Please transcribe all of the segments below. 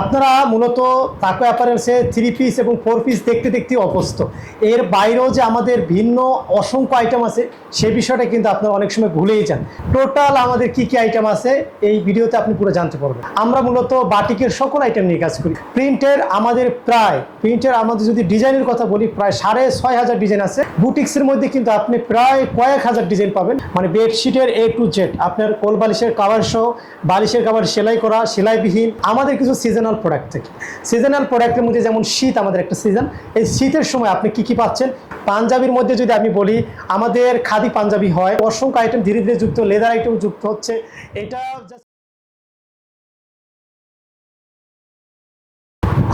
আপনারা মূলত তাকো অ্যাপারেলসে থ্রি পিস এবং ফোর পিস দেখতে দেখতে অভ্যস্ত। এর বাইরেও যে আমাদের ভিন্ন অসংখ্য আইটেম আছে, সে বিষয়টা কিন্তু আপনারা অনেক সময় ভুলেই যান। টোটাল আমাদের কি কি আইটেম আছে, এই ভিডিওতে আপনি পুরো জানতে পারবেন। আমরা মূলত বাটিকের সকল আইটেম নিয়ে কাজ করি। প্রিন্টের আমাদের প্রায় প্রিন্টের আমাদের যদি ডিজাইনের কথা বলি, প্রায় সাড়ে ছয় হাজার ডিজাইন আছে। বুটিক্সের মধ্যে কিন্তু আপনি প্রায় কয়েক হাজার ডিজাইন পাবেন। মানে বেডশিটের এ টু জেড আপনার কোল বালিশের কাভার সহ বালিশের কাভার সেলাই করা, সেলাইবিহীন, আমাদের কিছু সিজনাল প্রোডাক্ট থেকে। সিজনাল প্রোডাক্টের মধ্যে যেমন শীত আমাদের একটা সিজন এই শীতের সময় আপনি কি কি পাচ্ছেন? পাঞ্জাবির মধ্যে যদি আমি বলি, আমাদের খাদি পাঞ্জাবি হয়, অসংখ্য আইটেম ধীরে ধীরে যুক্ত লেদার আইটেম যুক্ত হচ্ছে। এটা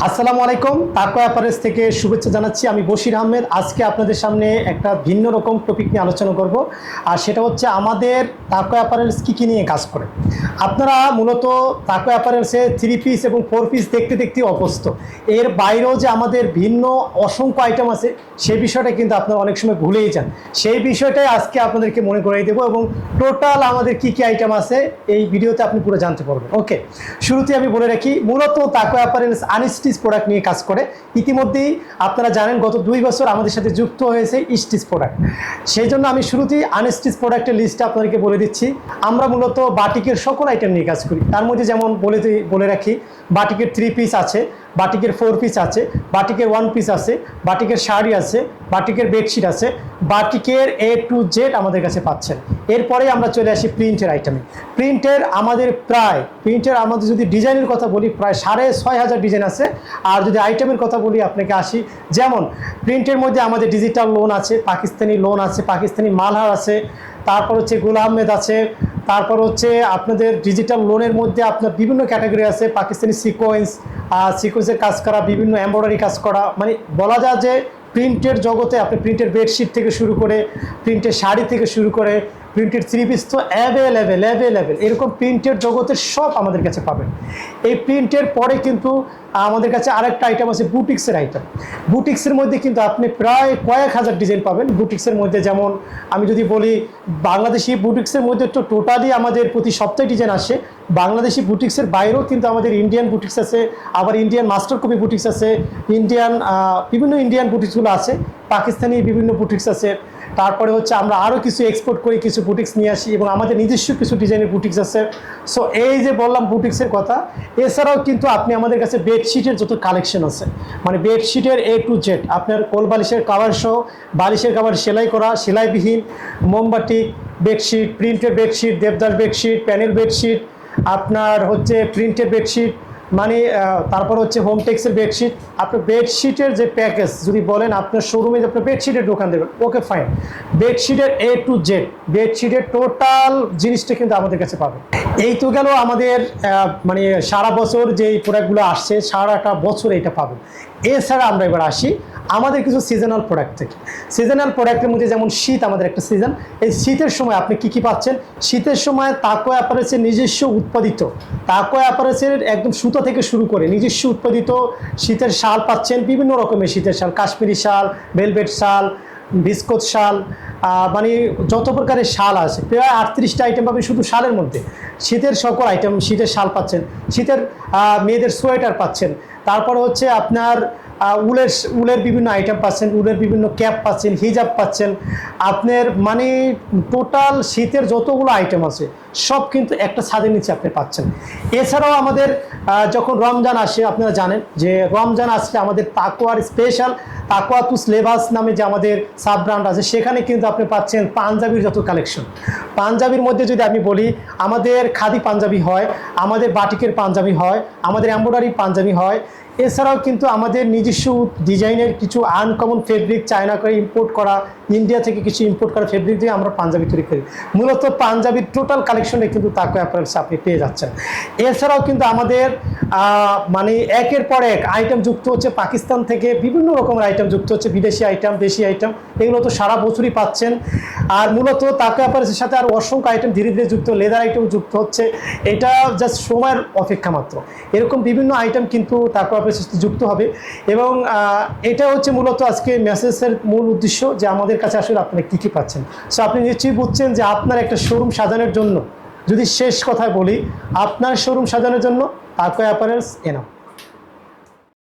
আসসালামু আলাইকুম তাকো অ্যাপারেস থেকে শুভেচ্ছা জানাচ্ছি। আমি বশির আহমেদ। আজকে আপনাদের সামনে একটা ভিন্ন রকম টপিক নিয়ে আলোচনা করব। আর সেটা হচ্ছে আমাদের তাকো অ্যাপারেলস কী কী নিয়ে কাজ করে। আপনারা মূলত তাকো অ্যাপারেলসে থ্রি পিস এবং ফোর পিস দেখতে দেখতে অভ্যস্ত। এর বাইরেও যে আমাদের ভিন্ন অসংখ্য আইটেম আছে, সেই বিষয়টা কিন্তু আপনারা অনেক সময় ভুলেই যান। সেই বিষয়টাই আজকে আপনাদেরকে মনে করিয়ে দেবো এবং টোটাল আমাদের কি কি আইটেম আছে, এই ভিডিওতে আপনি পুরো জানতে পারবেন। ওকে শুরুতে আমি বলে রাখি, মূলত তাকোয়া তাকো অ্যাপারেলস আনস্টিচ প্রোডাক্ট নিয়ে কাজ করে। ইতিমধ্যেই আপনারা জানেন গত দুই বছর আমাদের সাথে যুক্ত হয়েছে স্টিচ প্রোডাক্ট সেই জন্য আমি শুরুতেই আনস্টিচ প্রোডাক্টের লিস্টটা আপনাদেরকে বলে দিচ্ছি। আমরা মূলত বাটিকের সকল আইটেম নিয়ে কাজ করি। তার মধ্যে যেমন বলে বলে রাখি, বাটিকের থ্রি পিস আছে। বাটিকের ফোর পিস আছে, বাটিকের ওয়ান পিস আছে, বাটিকের শাড়ি আছে, বাটিকের বেডশিট আছে, বাটিকের এ টু জেড আমাদের কাছে পাচ্ছেন। এরপরে আমরা চলে আসি প্রিন্টের আইটেমে প্রিন্টের আমাদের প্রায় প্রিন্টের আমাদের যদি ডিজাইনের কথা বলি, প্রায় সাড়ে ছয় হাজার ডিজাইন আছে। আর যদি আইটেমের কথা বলি, আপনাকে আসি, যেমন প্রিন্টের মধ্যে আমাদের ডিজিটাল লোন আছে, পাকিস্তানি লোন আছে, পাকিস্তানি মালহার আছে, তারপর হচ্ছে গুল আহমেদ আছে, তারপর হচ্ছে আপনাদের ডিজিটাল লোনের মধ্যে আপনার বিভিন্ন ক্যাটাগরি আছে, পাকিস্তানি সিকোয়েন্স সিকোয়েন্সের কাজ করা, বিভিন্ন এমব্রয়ডারি কাজ করা মানে বলা যায় যে প্রিন্টের জগতে আপনি প্রিন্টের বেডশিট থেকে শুরু করে প্রিন্টের শাড়ি থেকে শুরু করে প্রিন্টের থ্রি পিস তো অ্যাভেলেবেল অ্যাভেলেবেল এরকম প্রিন্টের জগতের সব আমাদের কাছে পাবেন। এই প্রিন্টের পরে কিন্তু আমাদের কাছে আরেকটা আইটেম আছে বুটিক্সের আইটেম বুটিক্সের মধ্যে কিন্তু আপনি প্রায় কয়েক হাজার ডিজাইন পাবেন। বুটিক্সের মধ্যে যেমন আমি যদি বলি, বাংলাদেশি বুটিক্সের মধ্যে তো টোটালি আমাদের প্রতি সপ্তাহে ডিজাইন আসে। বাংলাদেশি বুটিক্সের বাইরেও কিন্তু আমাদের ইন্ডিয়ান বুটিক্স আছে, আবার ইন্ডিয়ান মাস্টার কপি বুটিক্স আছে ইন্ডিয়ান বিভিন্ন ইন্ডিয়ান বুটিক্সগুলো আছে, পাকিস্তানি বিভিন্ন বুটিক্স আছে তারপরে হচ্ছে আমরা আরও কিছু এক্সপোর্ট করি, কিছু বুটিক্স নিয়ে আসি এবং আমাদের নিজস্ব কিছু ডিজাইনের বুটিক্স আছে। সো এই যে বললাম বুটিক্সের কথা, এছাড়াও কিন্তু আপনি আমাদের কাছে বেডশিটের যত কালেকশন আছে মানে বেডশিটের এ টু জেড আপনার কোল বালিশের কাভার সহ বালিশের কাভার সেলাই করা, সেলাইবিহীন মোমবাতি bedsheet printed bedsheet Devdas bedsheet panel bedsheet আপনার হচ্ছে প্রিন্টেড বেডশিট মানে তারপর হচ্ছে হোম টেক্সের বেডশিট আপনার বেডশিটের যে প্যাকেজ যদি বলেন, আপনার শোরুমে যে আপনার বেডশিটের দোকান দেবেন ওকে ফাইন বেডশিটের এ টু জেড বেডশিটের টোটাল জিনিসটা কিন্তু আমাদের কাছে পাবে। এই তো গেল আমাদের মানে সারা বছর যে প্রোডাক্টগুলো আসছে, সারাটা বছর এটা পাবে। এছাড়া আমরা এবার আসি আমাদের কিছু সিজনাল প্রোডাক্ট থেকে। সিজনাল প্রোডাক্টের মধ্যে যেমন শীত আমাদের একটা সিজন এই শীতের সময় আপনি কি কি পাচ্ছেন? শীতের সময় তাকো অ্যাপারেসের নিজস্ব উৎপাদিত। তাকো অ্যাপারেসের একদম সুতো থেকে শুরু করে নিজস্ব উৎপাদিত শীতের শাল পাচ্ছেন, বিভিন্ন রকমের শীতের শাল, কাশ্মীরি শাল ভেলভেট শাল বিস্কট শাল মানে যত প্রকারের শাল আছে, প্রায় আটত্রিশটা আইটেম পাবেন শুধু শালের মধ্যে। শীতের সকল আইটেম শীতের শাল পাচ্ছেন, শীতের মেয়েদের সোয়েটার পাচ্ছেন, তারপর হচ্ছে আপনার উলের উলের বিভিন্ন আইটেম পাচ্ছেন, উলের বিভিন্ন ক্যাপ পাচ্ছেন হিজাব পাচ্ছেন, আপনার মানে টোটাল শীতের যতগুলো আইটেম আছে, সব কিন্তু একটা ছাদের নিচে আপনি পাচ্ছেন। এছাড়াও আমাদের যখন রমজান আসে, আপনারা জানেন যে রমজান আসলে আমাদের তাকোয়ার স্পেশাল তাকোয়া তুস লেবাস নামে যে আমাদের সাব ব্র্যান্ড আছে, সেখানে কিন্তু আপনি পাচ্ছেন পাঞ্জাবির যত কালেকশন। পাঞ্জাবির মধ্যে যদি আমি বলি, আমাদের খাদি পাঞ্জাবি হয়, আমাদের বাটিকের পাঞ্জাবি হয়, আমাদের এম্ব্রয়ডারি পাঞ্জাবি হয়, এছাড়াও কিন্তু আমাদের নিজস্ব ডিজাইনের কিছু আনকমন ফেব্রিক চায়না করে ইম্পোর্ট করা ইন্ডিয়া থেকে কিছু ইম্পোর্ট করা ফেব্রিক দিয়ে আমরা পাঞ্জাবি তৈরি করি। মূলত পাঞ্জাবির টোটাল কালেকশনে কিন্তু তাকে অ্যাপারেলস আপনি পেয়ে যাচ্ছেন। এছাড়াও কিন্তু আমাদের মানে একের পর এক আইটেম যুক্ত হচ্ছে পাকিস্তান থেকে বিভিন্ন রকমের আইটেম যুক্ত হচ্ছে, বিদেশি আইটেম দেশি আইটেম এগুলো তো সারা বছরই পাচ্ছেন। আর মূলত তাকে অ্যাপারেলসের সাথে আর অসংখ্য আইটেম ধীরে ধীরে যুক্ত লেদার আইটেম যুক্ত হচ্ছে। এটা জাস্ট সময়ের অপেক্ষা মাত্র। এরকম বিভিন্ন আইটেম কিন্তু তাকে অ্যাপারেলসের সাথে যুক্ত হবে। এবং এটা হচ্ছে মূলত আজকে মেসেজের মূল উদ্দেশ্য যে আমাদের কাছে আসলে আপনারা কী কী পাচ্ছেন। সো আপনি নিশ্চয়ই বুঝছেন যে আপনার একটা শোরুম সাজানোর জন্য, যদি শেষ কথায় বলি, আপনার শোরুম সাজানোর জন্য তাকো অ্যাপারেলস এনাম